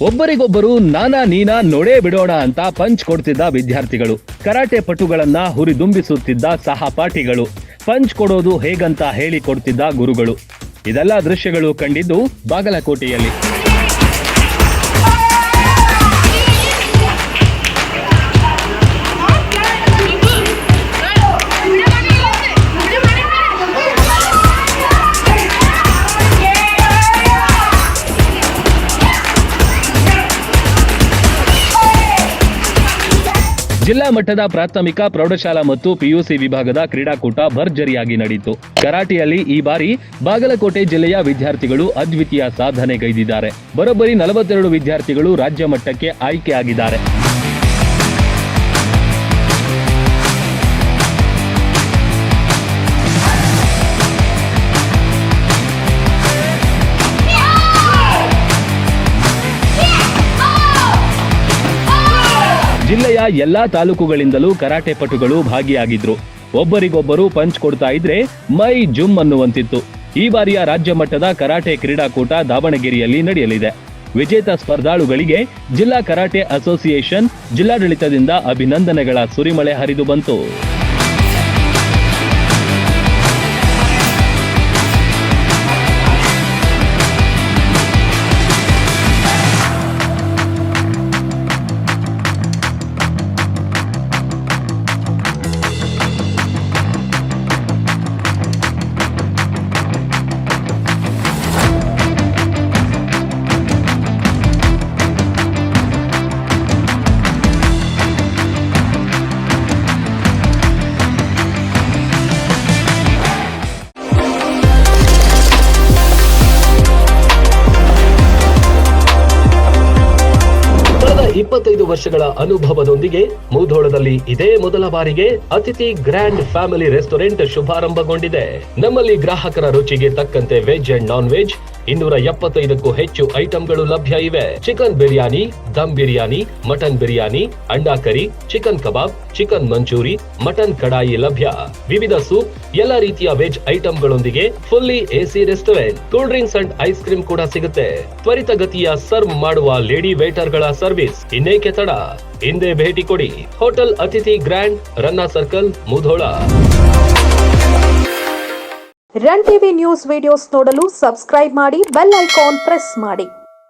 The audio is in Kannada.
ಒಬ್ಬರಿಗೊಬ್ಬರು ನಾನಾ ನೀನಾ ನೋಡೇ ಬಿಡೋಣ ಅಂತ ಪಂಚ್ ಕೊಡ್ತಿದ್ದ ವಿದ್ಯಾರ್ಥಿಗಳು. ಕರಾಟೆ ಪಟುಗಳನ್ನ ಹುರಿದುಂಬಿಸುತ್ತಿದ್ದ ಸಹಪಾಠಿಗಳು. ಪಂಚ್ ಕೊಡೋದು ಹೇಗಂತ ಹೇಳಿಕೊಡ್ತಿದ್ದ ಗುರುಗಳು. ಇದೆಲ್ಲ ದೃಶ್ಯಗಳು ಕಂಡಿದ್ದು ಬಾಗಲಕೋಟೆಯಲ್ಲಿ. ಜಿಲ್ಲಾ ಮಟ್ಟದ ಪ್ರಾಥಮಿಕ, ಪ್ರೌಢಶಾಲಾ ಮತ್ತು ಪಿಯುಸಿ ವಿಭಾಗದ ಕ್ರೀಡಾಕೂಟ ಭರ್ಜರಿಯಾಗಿ ನಡೆಯಿತು ಕರಾಟೆಯಲ್ಲಿ ಈ ಬಾರಿ ಬಾಗಲಕೋಟೆ ಜಿಲ್ಲೆಯ ವಿದ್ಯಾರ್ಥಿಗಳು ಅದ್ವಿತೀಯ ಸಾಧನೆಗೈದಿದ್ದಾರೆ ಬರೋಬ್ಬರಿ ನಲವತ್ತೆರಡು ವಿದ್ಯಾರ್ಥಿಗಳು ರಾಜ್ಯ ಮಟ್ಟಕ್ಕೆ ಆಯ್ಕೆಯಾಗಿದ್ದಾರೆ. ಜಿಲ್ಲೆಯ ಎಲ್ಲಾ ತಾಲೂಕುಗಳಿಂದಲೂ ಕರಾಟೆ ಪಟುಗಳು ಭಾಗಿಯಾಗಿದ್ರು. ಒಬ್ಬರಿಗೊಬ್ಬರು ಪಂಚ್ ಕೊಡ್ತಾ ಇದ್ರೆ ಮೈ ಜುಮ್ ಅನ್ನುವಂತಿತ್ತು. ಈ ಬಾರಿಯ ರಾಜ್ಯ ಮಟ್ಟದ ಕರಾಟೆ ಕ್ರೀಡಾಕೂಟ ದಾವಣಗೆರೆಯಲ್ಲಿ ನಡೆಯಲಿದೆ. ವಿಜೇತ ಸ್ಪರ್ಧಾಳುಗಳಿಗೆ ಜಿಲ್ಲಾ ಕರಾಟೆ ಅಸೋಸಿಯೇಷನ್ ಜಿಲ್ಲಾಡಳಿತದಿಂದ ಅಭಿನಂದನೆಗಳ ಸುರಿಮಳೆ ಹರಿದು ಬಂತು. ಇಪ್ಪತ್ತೈದು ವರ್ಷಗಳ ಅನುಭವದೊಂದಿಗೆ ಮೂಧೋಳದಲ್ಲಿ ಇದೇ ಮೊದಲ ಬಾರಿಗೆ ಅತಿಥಿ ಗ್ರ್ಯಾಂಡ್ ಫ್ಯಾಮಿಲಿ ರೆಸ್ಟೋರೆಂಟ್ ಶುಭಾರಂಭಗೊಂಡಿದೆ. ನಮ್ಮಲ್ಲಿ ಗ್ರಾಹಕರ ರುಚಿಗೆ ತಕ್ಕಂತೆ ವೆಜ್ ಅಂಡ್ ನಾನ್ ವೆಜ್ ಇನ್ನೂರ ಎಪ್ಪತ್ತೈದಕ್ಕೂ ಹೆಚ್ಚು ಐಟಂಗಳು ಲಭ್ಯ ಇವೆ. Chicken biryani, dum biryani, mutton biryani, ಅಂಡಾ curry, chicken kebab, chicken manchurian, mutton kadai ಲಭ್ಯ. ವಿವಿಧ ಸೂಪ್, ಎಲ್ಲ ರೀತಿಯ veg ಐಟಂಗಳೊಂದಿಗೆ fully AC restaurant, cool drinks and ice cream ಕೂಡ ಸಿಗುತ್ತೆ. ತ್ವರಿತಗತಿಯ ಸರ್ವ್ ಮಾಡುವ ಲೇಡಿ ವೇಟರ್ಗಳ ಸರ್ವಿಸ್ ಇನ್ನೇಕೆ ತಡ ಹಿಂದೆ ಭೇಟಿ ಕೊಡಿ. Hotel Atithi grand, Ranna circle, Mudhol. Run TV news videos ನೋಡಲು ಸಬ್ಸ್ಕ್ರೈಬ್ ಮಾಡಿ, ಬೆಲ್ ಐಕಾನ್ ಪ್ರೆಸ್ ಮಾಡಿ.